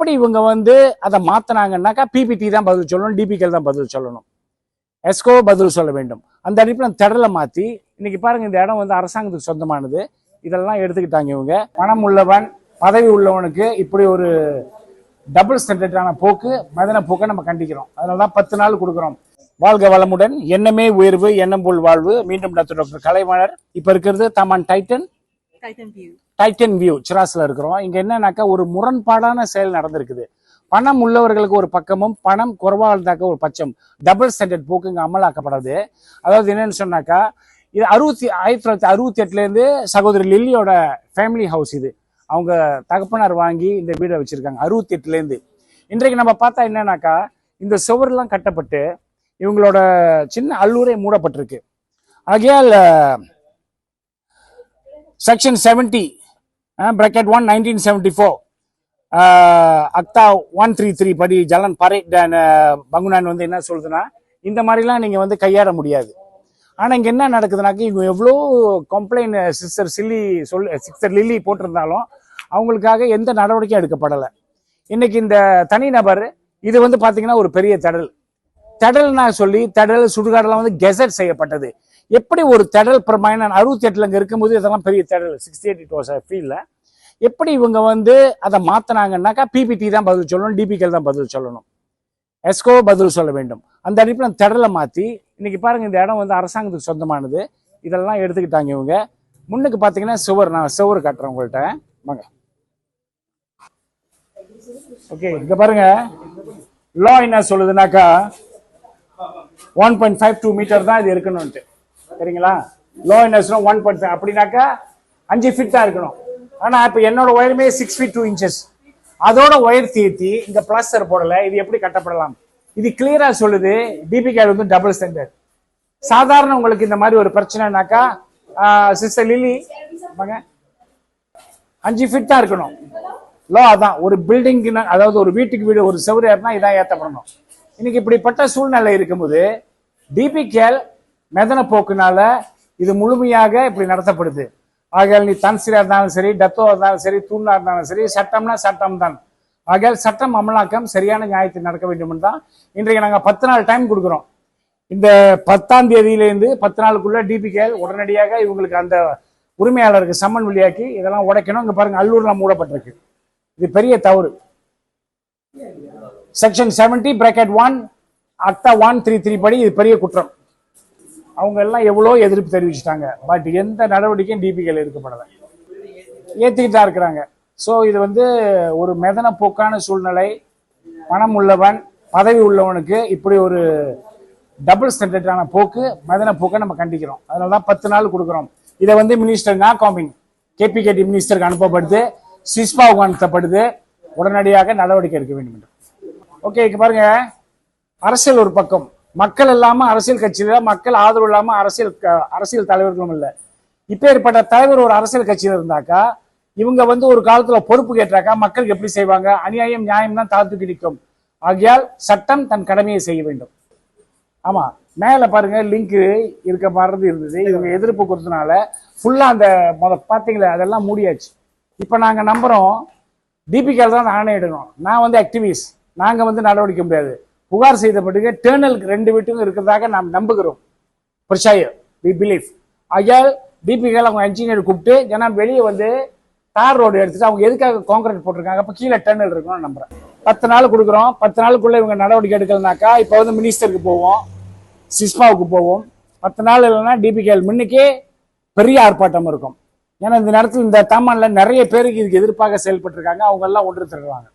எப்படி இவங்க வந்து அதை மாத்தினாங்கன்னாக்கா பிபிடி தான் பதில் சொல்லணும் டிபிகேல் தான் பதில் சொல்லணும். எஸ்கோ பதில் சொல்ல வேண்டும். அந்த அடிப்பில் திடலை மாற்றி இன்னைக்கு பாருங்க இந்த இடம் வந்து அரசாங்கத்துக்கு சொந்தமானது. இதெல்லாம் எடுத்துக்கிட்டாங்க இவங்க. பணம் உள்ளவன் பதவி உள்ளவனுக்கு இப்படி ஒரு டபுள் ஸ்டாண்டர்டான போக்கு மதன போக்கை நம்ம கண்டிக்கிறோம். அதனால தான் பத்து நாள் கொடுக்குறோம். வாழ்க வளமுடன் எண்ணமே உயர்வு எண்ணம் போல் வாழ்வு. மீண்டும் டாக்டர் டாக்டர் கலைவாணர். இப்போ இருக்கிறது Taman Titan. Titan View. Titan view சிராஸ்ல இருக்கிறோம். இங்க என்னன்னாக்கா ஒரு முரண்பாடான செயல் நடந்திருக்குது. பணம் உள்ளவர்களுக்கு ஒரு பக்கமும் பணம் குறைவாக ஒரு பட்சம். டபுள் ஸ்டாண்டர்ட் போக்கு இங்க அமலாக்கப்படுது. அதாவது என்னன்னு சொன்னாக்கா இது அறுபத்தி ஆயிரத்தி தொள்ளாயிரத்தி அறுபத்தி எட்டுல இருந்து சகோதரி லில்லியோட ஃபேமிலி ஹவுஸ் இது. அவங்க தகப்பனார் வாங்கி இந்த வீடை வச்சிருக்காங்க அறுபத்தி எட்டுல இருந்து. இன்றைக்கு நம்ம பார்த்தா என்னன்னாக்கா இந்த சுவர்லாம் கட்டப்பட்டு இவங்களோட சின்ன அல்லூரே மூடப்பட்டிருக்கு. ஆகையால் section seventy bracket one nineteen seventy four அக்தா one three three படி ஜலன் பரேட் பங்குனான் வந்து என்ன சொல்லுதுன்னா இந்த மாதிரிலாம் நீங்கள் வந்து கையாட முடியாது. ஆனால் இங்கே என்ன நடக்குதுனாக்கா இவங்க எவ்வளோ கம்ப்ளைண்ட் சிஸ்டர் சில்லி சொல் சிஸ்டர் லில்லி போட்டிருந்தாலும் அவங்களுக்காக எந்த நடவடிக்கையும் எடுக்கப்படலை. இன்னைக்கு இந்த தனிநபர் இது வந்து பார்த்தீங்கன்னா ஒரு பெரிய தடல். தடல்னா சொல்லி தடல் சுடுகாடெல்லாம் வந்து கெசட் செய்யப்பட்டது. எப்படி ஒரு தடல் பிரமாணம் அறுபத்தி எட்டில் இங்க இருக்கும்போது இதெல்லாம் பெரிய தடல் சிக்ஸ்டி எயிட் இட் வாஸ் ஃபீல்ல எப்படி இவங்க வந்து அதை மாற்றினாங்கன்னாக்கா பிபிடி தான் பதில் சொல்லணும் டிபிகேல் தான் பதில் சொல்லணும். எஸ்கோ பதில் சொல்ல வேண்டும். அந்த அடிப்பில் தடலை மாற்றி இன்னைக்கு பாருங்க இந்த இடம் வந்து அரசாங்கத்துக்கு சொந்தமானது. இதெல்லாம் எடுத்துக்கிட்டாங்க இவங்க. முன்னுக்கு பார்த்தீங்கன்னா சுவர் நான் சுவர் காட்டுறேன் உங்கள்கிட்ட வாங்க. ஓகே இங்கே பாருங்க. லா என்ன சொல்லுதுனாக்கா one point five two meter தான் இது இருக்கணும்ட்டு சரிங்களா? லோ என்ன ஒன் பாயிண்ட் ஃபைவ் அப்படின்னாக்கா அஞ்சு ஃபீட் தான் இருக்கணும். ஆனால் இப்போ என்னோட ஒயருமே சிக்ஸ் ஃபீட் டூ இன்ச்சஸ் அதோட ஒயர் தீர்த்தி இந்த பிளாஸ்டர் போடல இது எப்படி கட்டப்படலாம்? இது கிளியரா சொல்லுது டிபிகேட் வந்து டபுள் ஸ்டாண்டர்ட் சாதாரண உங்களுக்கு இந்த மாதிரி ஒரு பிரச்சனைனாக்கா சிஸ்டர் லிலி அஞ்சு ஃபீட் தான் இருக்கணும். லோ அதான் ஒரு பில்டிங்கு அதாவது ஒரு வீட்டுக்கு வீடு ஒரு செவரு ஏறினா இதான் ஏற்றப்படணும் இன்னைக்கு இப்படிப்பட்ட சூழ்நிலை இருக்கும்போது டிபிகேல் மெதன போக்குனால இது முழுமையாக இப்படி நடத்தப்படுது. ஆகையால் நீ தன்சிரா இருந்தாலும் சரி டத்தோ இருந்தாலும் சரி தூணா இருந்தாலும் சரி சட்டம்னா சட்டம் தான். ஆகையால் சட்டம் அமலாக்கம் சரியான நியாயத்தில் நடக்க வேண்டும் தான் இன்றைக்கு நாங்கள் பத்து நாள் டைம் கொடுக்குறோம். இந்த பத்தாம் தேதியிலேருந்து பத்து நாளுக்குள்ள டிபிகேல் உடனடியாக இவங்களுக்கு அந்த உரிமையாளருக்கு சம்மன் வெளியாக்கி இதெல்லாம் உடைக்கணும். இங்கே பாருங்க அல்லூர்லாம் மூடப்பட்டிருக்கு. இது பெரிய தவறு. செக்ஷன் செவன்டி பிராக்கெட் ஒன் அக்டா ஒன் த்ரீ த்ரீ படி இது பெரிய குற்றம். அவங்க எல்லாம் எவ்வளோ எதிர்ப்பு தெரிவிச்சிட்டாங்க. பட் எந்த நடவடிக்கையும் டிபிகள் எடுக்கப்படலை. ஏற்றிக்கிட்டு தான் இருக்கிறாங்க. ஸோ இது வந்து ஒரு மெதன போக்கான சூழ்நிலை. பணம் உள்ளவன் பதவி உள்ளவனுக்கு இப்படி ஒரு டபுள் ஸ்டாண்டர்டான போக்கு மதன போக்கை நம்ம கண்டிக்கிறோம். அதனால தான் பத்து நாள் கொடுக்குறோம். இதை வந்து மினிஸ்டர் நா காமிங் கேபிகேடி மினிஸ்டருக்கு அனுப்பப்படுது. சிஸ்பாவுக்கு அனுப்பப்படுது. உடனடியாக நடவடிக்கை எடுக்க வேண்டும் என்று ஓகே இங்க பாருங்க. அரசியல் ஒரு பக்கம். மக்கள் இல்லாம அரசியல் கட்சியில மக்கள் ஆதரவு இல்லாம அரசியல் அரசியல் தலைவர்களும் இல்லை. இப்பேற்பட்ட தலைவர் ஒரு அரசியல் கட்சியில இருந்தாக்கா இவங்க வந்து ஒரு காலத்துல பொறுப்பு கேட்டாக்கா மக்களுக்கு எப்படி செய்வாங்க? அநியாயம் நியாயம் தான் தாழ்த்து கிடைக்கும் ஆகையால் சட்டம் தன் கடமையை செய்ய வேண்டும். ஆமா மேல பாருங்க லிங்க் இருக்க மாதிரி இருந்தது. இவங்க எதிர்ப்பு கொடுத்தனால ஃபுல்லா அந்த முத பாத்தீங்களா அதெல்லாம் மூடியாச்சு. இப்ப நாங்க நம்புறோம் டிபிகேல தான் ஆணையிடணும் நான் வந்து ஆக்டிவிஸ்ட் நாங்கள் வந்து நடவடிக்கை முடியாது. புகார் செய்த பிறகு டேர்னலுக்கு ரெண்டு வீட்டுக்கும் இருக்கிறதாக நாம் நம்புகிறோம். பிரச்சாய வி பிலீவ் ஐயா டிபிகேல அவங்க இன்ஜினியர் கூப்பிட்டு ஏன்னா வெளியே வந்து தார் ரோடு எடுத்துட்டு அவங்க எதுக்காக கான்கிரீட் போட்டிருக்காங்க? அப்போ கீழே டேர்னல் இருக்கணும்னு நம்புறேன். பத்து நாள் கொடுக்குறோம். பத்து நாளுக்குள்ளே இவங்க நடவடிக்கை எடுக்கலனாக்கா இப்போ வந்து மினிஸ்டருக்கு போவோம். சிஸ்மாவுக்கு போவோம். பத்து நாள் இல்லைன்னா டிபிகேல் முன்னுக்கே பெரிய ஆர்ப்பாட்டம் இருக்கும். ஏன்னா இந்த நேரத்தில் இந்த தாமான்ல நிறைய பேருக்கு இதுக்கு எதிர்ப்பாக செயல்பட்டிருக்காங்க. அவங்க எல்லாம் ஒன்று திரடுவாங்க